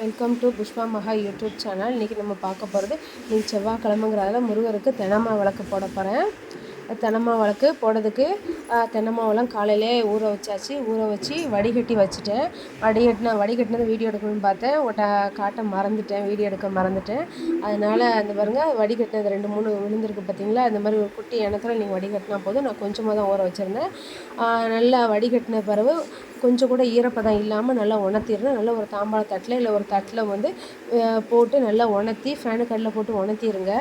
Welcome to Pushpa மகா YouTube channel இன்றைக்கி நம்ம பார்க்க போகிறது நீ செவ்வாய்க்கிழமைங்கிறதால முருகருக்கு தெனமா விளக்கு போட போகிறேன் தெனமா விளக்கு போடுறதுக்கு தென்னமாவெல்லாம் காலையிலே ஊற வச்சாச்சு. ஊற வச்சு வடிகட்டி வச்சுட்டேன். வடிகட்டின வடிகட்டினது வீடியோ எடுக்கணும்னு பார்த்தேன். ஒட்ட காட்ட மறந்துட்டேன். வீடியோ எடுக்க மறந்துட்டேன். அதனால் அந்த பாருங்க வடிகட்டினது ரெண்டு மூணு விழுந்திருக்கு பார்த்தீங்களா? அந்த மாதிரி ஒரு குட்டி இனத்துல நீங்கள் வடிகட்டினா போதும். நான் கொஞ்சமாக தான் ஊற வச்சுருந்தேன். நல்லா வடிகட்டின பிறகு கொஞ்சம் கூட ஈரப்பதம் இல்லாமல் நல்லா உணர்த்திடணும் நல்லா ஒரு தாம்பாள தட்டில் இல்லை ஒரு தட்டில் வந்து போட்டு நல்லா உணர்த்தி ஃபேனு கடலில் போட்டு உணர்த்திடுங்க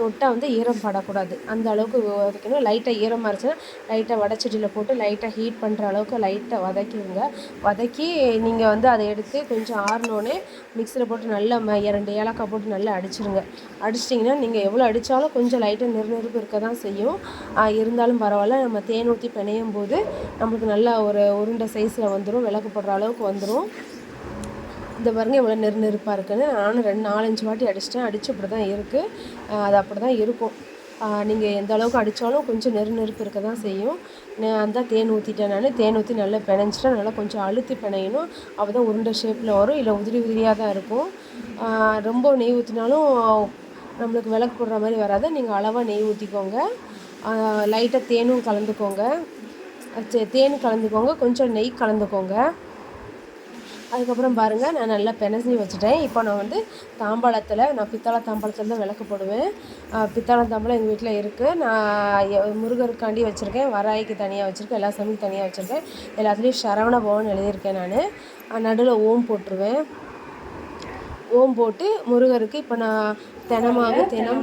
தொட்டால் வந்து ஈரம் படக்கூடாது. அந்த அளவுக்கு வதக்கணும். லைட்டாக ஈரமாக இருந்துச்சுன்னா லைட்டாக வடச்சட்டியில் போட்டு லைட்டாக ஹீட் பண்ணுற அளவுக்கு லைட்டாக வதக்கிடுங்க. வதக்கி நீங்கள் வந்து அதை எடுத்து கொஞ்சம் ஆறினோடனே மிக்சியில் போட்டு நல்லா ம ஏலக்காய் போட்டு நல்லா அடிச்சிடுங்க அடிச்சிட்டிங்கன்னா நீங்கள் எவ்வளோ அடித்தாலும் கொஞ்சம் லைட்டாக நெருநெருப்பு இருக்க தான் செய்யும் இருந்தாலும் பரவாயில்ல. நம்ம தேன் ஊற்றி பிணையும் போது நம்மளுக்கு நல்லா ஒரு உருண்டை சைஸில் வந்துடும் விளக்கு போடுற அளவுக்கு வந்துடும் இந்த பாருங்க எவ்வளோ நெரு நெருப்பாக இருக்குன்னு. நானும் ரெண்டு நாலஞ்சு வாட்டி அடிச்சிட்டேன். அடித்து அப்படி தான் இருக்குது அது அப்படி தான் இருக்கும் நீங்கள் எந்த அளவுக்கு அடித்தாலும் கொஞ்சம் நெரு நெருப்பு இருக்க தான் செய்யும். நான் அந்த தேன் ஊற்றிட்டேன் நான். தேன் ஊற்றி நல்லா பிணைஞ்சிட்டா நல்லா கொஞ்சம் அழுத்தி பிணையணும். அப்போ தான் உருண்டை ஷேப்பில் வரும். இல்லை உதிரி உதிரியாக தான் இருக்கும். ரொம்ப நெய் ஊற்றினாலும் நம்மளுக்கு விளக்கு போடுற மாதிரி வராது. நீங்கள் அளவாக நெய் ஊற்றிக்கோங்க லைட்டாக தேனும் கலந்துக்கோங்க. தேன் கலந்துக்கோங்க. கொஞ்சம் நெய் கலந்துக்கோங்க. அதுக்கப்புறம் பாருங்கள் நான் நல்லா பெனசி வச்சுட்டேன். இப்போ நான் வந்து தாம்பாளத்தில் நான் பித்தளை தாம்பாளத்தில் தான் விளக்கு போடுவேன். பித்தளை தாம்பாளம் எங்கள் வீட்டில் இருக்குது நான் முருகருக்காண்டி வச்சுருக்கேன். வராய்க்கு தனியாக வச்சுருக்கேன். எல்லா சாமிக்கும் தனியாக வச்சுருக்கேன். எல்லாத்துலேயும் சரவண பவன் எழுதியிருக்கேன் நான். நடுவில் ஓம் போட்டுருவேன். ஓம் போட்டு முருகருக்கு இப்போ நான் தினமாக தினம்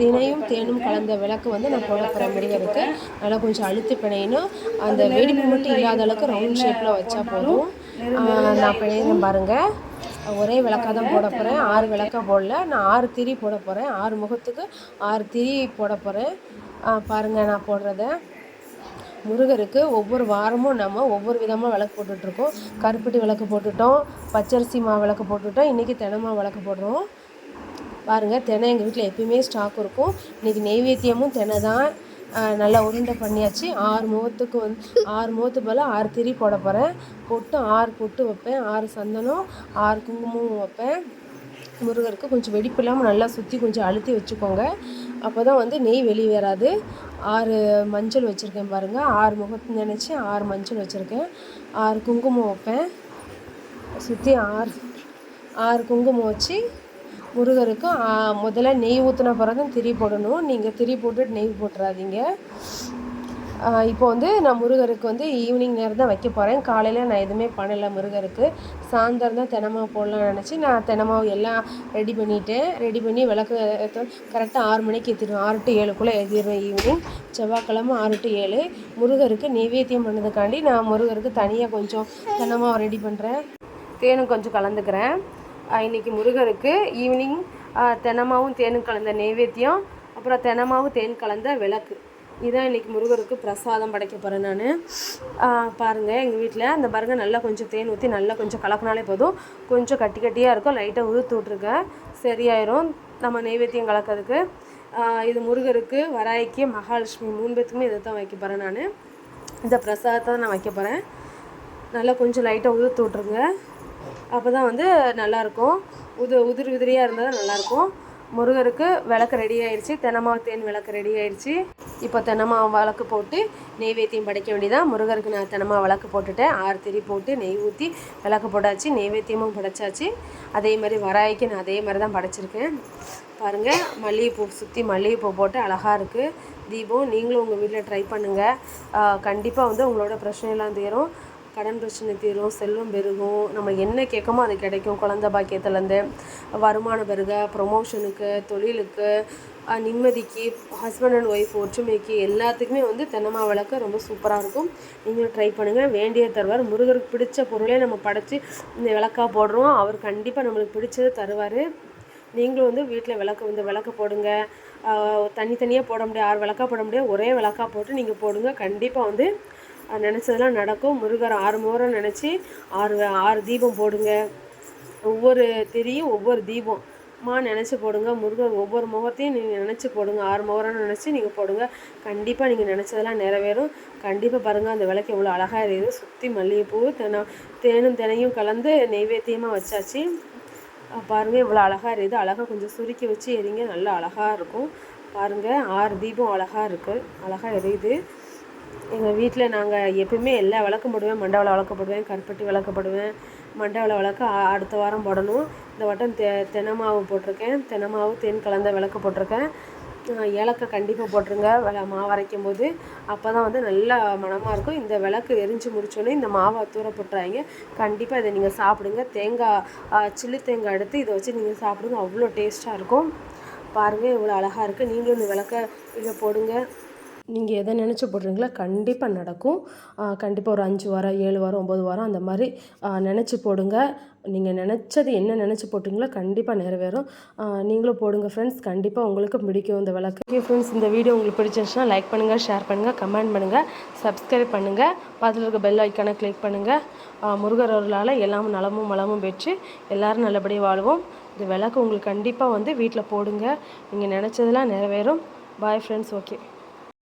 தினையும் தேனும் கலந்த விளக்கு வந்து நான் போட மாதிரி இருக்குது நல்லா கொஞ்சம் அழுத்தி பிணையணும். அந்த வெடிப்பு மட்டும் இல்லாத அளவுக்கு ரவுண்ட் ஷேப்பில் வச்சா போதும். நான் பிணையிறேன் பாருங்கள் ஒரே விளக்காக தான் போட போகிறேன் ஆறு விளக்காக போடல. நான் ஆறு திரி போட போகிறேன் ஆறு முகத்துக்கு ஆறு திரி போட போகிறேன் பாருங்கள் நான் போடுறத. முருகருக்கு ஒவ்வொரு வாரமும் நம்ம ஒவ்வொரு விதமாக விளக்கு போட்டுட்ருக்கோம் கருப்பட்டி விளக்கு போட்டுட்டோம். பச்சரிசி மாவு விளக்கு போட்டுட்டோம். இன்றைக்கி தினமா விளக்கு போடுறோம். பாருங்கள் தினை எங்கள் வீட்டில் எப்பயுமே ஸ்டாக் இருக்கும். இன்றைக்கி நெய்வேத்தியமும் தினை தான். நல்லா உருண்டை பண்ணியாச்சு. ஆறு முகத்துக்கு வந்து ஆறு முகத்து போல் ஆறு திரி போட போகிறேன் பொட்டு ஆறு பொட்டு வைப்பேன். ஆறு சந்தனம் ஆறு குங்குமம் வைப்பேன். முருகருக்கு கொஞ்சம் வெடிப்பு இல்லாமல் நல்லா சுற்றி கொஞ்சம் அழுத்தி வச்சுக்கோங்க. அப்போ தான் வந்து நெய் வெளியே வராது. ஆறு மஞ்சள் வச்சுருக்கேன் பாருங்கள் ஆறு முகத்து நினச்சி ஆறு மஞ்சள் வச்சுருக்கேன். ஆறு குங்குமம் வைப்பேன். சுற்றி ஆறு ஆறு குங்குமம் வச்சு முருகருக்கு முதல்ல நெய் ஊற்றின பிறகு தான் திரி போடணும். நீங்கள் திரி போட்டுட்டு நெய் போட்டுறாதீங்க. இப்போ வந்து நான் முருகருக்கு வந்து ஈவினிங் நேரம் தான் வைக்க போகிறேன் காலையில் நான் எதுவுமே பண்ணலை முருகருக்கு. சாயந்தரம் தான் தினமா போடலாம்னு நினச்சி நான் தினமாவு எல்லாம் ரெடி பண்ணிவிட்டேன் ரெடி பண்ணி விளக்கு கரெக்டாக ஆறு மணிக்கு ஏற்றிடுவேன் ஆறு டு ஏழுக்குள்ளே ஏற்றிடுவேன் ஈவினிங் செவ்வாய்க்கிழமை ஆறு டு ஏழு. முருகருக்கு நெவேத்தியம் பண்ணதுக்காண்டி நான் முருகருக்கு தனியாக கொஞ்சம் தினமாவை ரெடி பண்ணுறேன் தேனும் கொஞ்சம் கலந்துக்கிறேன். இன்றைக்கி முருகருக்கு ஈவினிங் தெனமாவும் தேன் கலந்த நெய்வேத்தியம் அப்புறம் தெனமாவும் தேன் கலந்த விளக்கு. இதான் இன்றைக்கி முருகருக்கு பிரசாதம் படைக்க போகிறேன் நான். பாருங்கள் எங்கள் வீட்டில் அந்த பாருங்கள் நல்லா கொஞ்சம் தேன் ஊற்றி நல்லா கொஞ்சம் கலக்கினாலே போதும். கொஞ்சம் கட்டி கட்டியாக இருக்கும் லைட்டாக உதுத்து விட்ருக்கேன் சரியாயிரும் நம்ம நெய்வேத்தியம் கலக்கிறதுக்கு. இது முருகருக்கு வராய்க்கு மகாலட்சுமி மூணு பேத்துக்குமே இதை தான் வைக்க போகிறேன் நான். இந்த பிரசாதத்தை நான் வைக்க போகிறேன் நல்லா கொஞ்சம் லைட்டாக உதுத்து விட்ருங்க அப்போ தான் வந்து நல்லாயிருக்கும். உது உதிரி உதிரியாக இருந்தால் தான் நல்லாயிருக்கும். முருகருக்கு விளக்கு ரெடி ஆயிடுச்சு தென்னமாவு தேன் விளக்கு ரெடி ஆயிடுச்சு இப்போ தென்னமாவு விளக்கு போட்டு நெய்வேத்தியம் படைக்க வேண்டியதான் முருகருக்கு நான் தென்னமா விளக்கு போட்டுட்டேன். ஆறு திரி போட்டு நெய் ஊற்றி விளக்கு போட்டாச்சு. நெய்வேத்தியமும் படைச்சாச்சு. அதே மாதிரி வராய்க்கு நான் அதே மாதிரி தான் படைச்சிருக்கேன். பாருங்கள் மல்லிகைப்பூ சுற்றி மல்லிகைப்பூ போட்டு அழகாக இருக்குது தீபம் நீங்களும் உங்கள் வீட்டில் ட்ரை பண்ணுங்கள் கண்டிப்பாக வந்து உங்களோட பிரச்சனையெல்லாம் தீரும். கடன் பிரச்சனை தீரும் செல்வம் பெருகும். நம்ம என்ன கேட்கமோ அது கிடைக்கும். குழந்த பாக்கியத்துலேருந்து வருமானம் பெருக ப்ரொமோஷனுக்கு தொழிலுக்கு நிம்மதிக்கு ஹஸ்பண்ட் அண்ட் ஒய்ஃப் ஒற்றுமைக்கு எல்லாத்துக்குமே வந்து தென்னமா விளக்கு ரொம்ப சூப்பராக இருக்கும். நீங்களும் ட்ரை பண்ணுங்கள் வேண்டிய தருவார். முருகருக்கு பிடிச்ச பொருளே நம்ம படைச்சி இந்த விளக்காக போடுறோம். அவர் கண்டிப்பாக நம்மளுக்கு பிடிச்சது தருவார். நீங்களும் வந்து வீட்டில் விளக்கு இந்த விளக்கு போடுங்க. தனித்தனியாக போட முடியாது. ஆறு விளக்கா போட முடியாது. ஒரே விளக்கா போட்டு நீங்கள் போடுங்க. கண்டிப்பாக வந்து நினச்சதெல்லாம் நடக்கும். முருகர் ஆறு முறை நினச்சி ஆறு ஆறு தீபம் போடுங்க. ஒவ்வொரு திரியும் ஒவ்வொரு தீபம் மா நினச்சி போடுங்க. முருகர் ஒவ்வொரு முகத்தையும் நீங்கள் நினச்சி போடுங்க. ஆறு முகரம்னு நினச்சி நீங்கள் போடுங்க. கண்டிப்பாக நீங்கள் நினச்சதெல்லாம் நிறைவேறும். கண்டிப்பாக பாருங்கள் அந்த விளக்கு எவ்வளோ அழகாக இருக்குது சுற்றி மல்லிகைப்பூ தென தேனும் தினையும் கலந்து நெய்வேத்தியமாக வச்சாச்சு. பாருங்கள் இவ்வளோ அழகாக இருக்குது அழகாக கொஞ்சம் சுருக்கி வச்சு எரிங்க. நல்லா அழகாக இருக்கும். பாருங்கள் ஆறு தீபம் அழகாக இருக்குது அழகாக எரியுது. எங்கள் வீட்டில் நாங்கள் எப்பவுமே எல்லா விளக்கம் போடுவேன் மண்டவளை விளக்கு போடுவேன் கருப்பட்டி விளக்கு போடுவேன். மண்டவளை விளக்கு அடுத்த வாரம் போடணும். இந்த வட்டம் தெ தெனை மாவு போட்டிருக்கேன். தெனை மாவு தேன் கலந்த விளக்கு போட்டிருக்கேன். அஹ் ஏலக்காய் கண்டிப்பாக போட்டுருங்க. வில மாவு அரைக்கும் போது. அப்போ தான் வந்து நல்லா மணமாக இருக்கும். இந்த விளக்கு எரிஞ்சு முடிச்சோடனே இந்த மாவை தூர போட்டுறாங்க கண்டிப்பாக இதை நீங்கள் சாப்பிடுங்க. தேங்காய் சில்லி சில்லு தேங்காய் எடுத்து இதை வச்சு நீங்கள் சாப்பிடுங்க. அவ்வளோ டேஸ்ட்டாக இருக்கும். பாருங்கள் இவ்வளோ அழகாக இருக்குது நீங்களும் இந்த விளக்க இதை போடுங்க. நீங்கள் எதை நினச்சி போடுறீங்களோ கண்டிப்பாக நடக்கும். கண்டிப்பாக ஒரு அஞ்சு வாரம் ஏழு வாரம் ஒம்பது வாரம் அந்த மாதிரி நினச்சி போடுங்க. நீங்கள் நினச்சது என்ன நினச்சி போட்டிங்களோ கண்டிப்பாக நிறைவேறும். நீங்களும் போடுங்க ஃப்ரெண்ட்ஸ் கண்டிப்பாக உங்களுக்கு பிடிக்கும் இந்த விளக்கு. ஓகே ஃப்ரெண்ட்ஸ் இந்த வீடியோ உங்களுக்கு பிடிச்சிருந்துச்சுன்னா லைக் பண்ணுங்கள் ஷேர் பண்ணுங்கள் கமெண்ட் பண்ணுங்கள் சப்ஸ்கிரைப் பண்ணுங்கள் பக்கத்தில் இருக்க பெல் ஐக்கானை கிளிக் பண்ணுங்கள் முருகர் அருளால் எல்லாமும் நலமும் வளமும் பெற்று எல்லோரும் நல்லபடியாக வாழ்வோம். இந்த விளக்கு உங்களுக்கு கண்டிப்பாக வந்து வீட்டில் போடுங்க. நீங்கள் நினச்சதெல்லாம் நிறைவேறும். Bye friends okay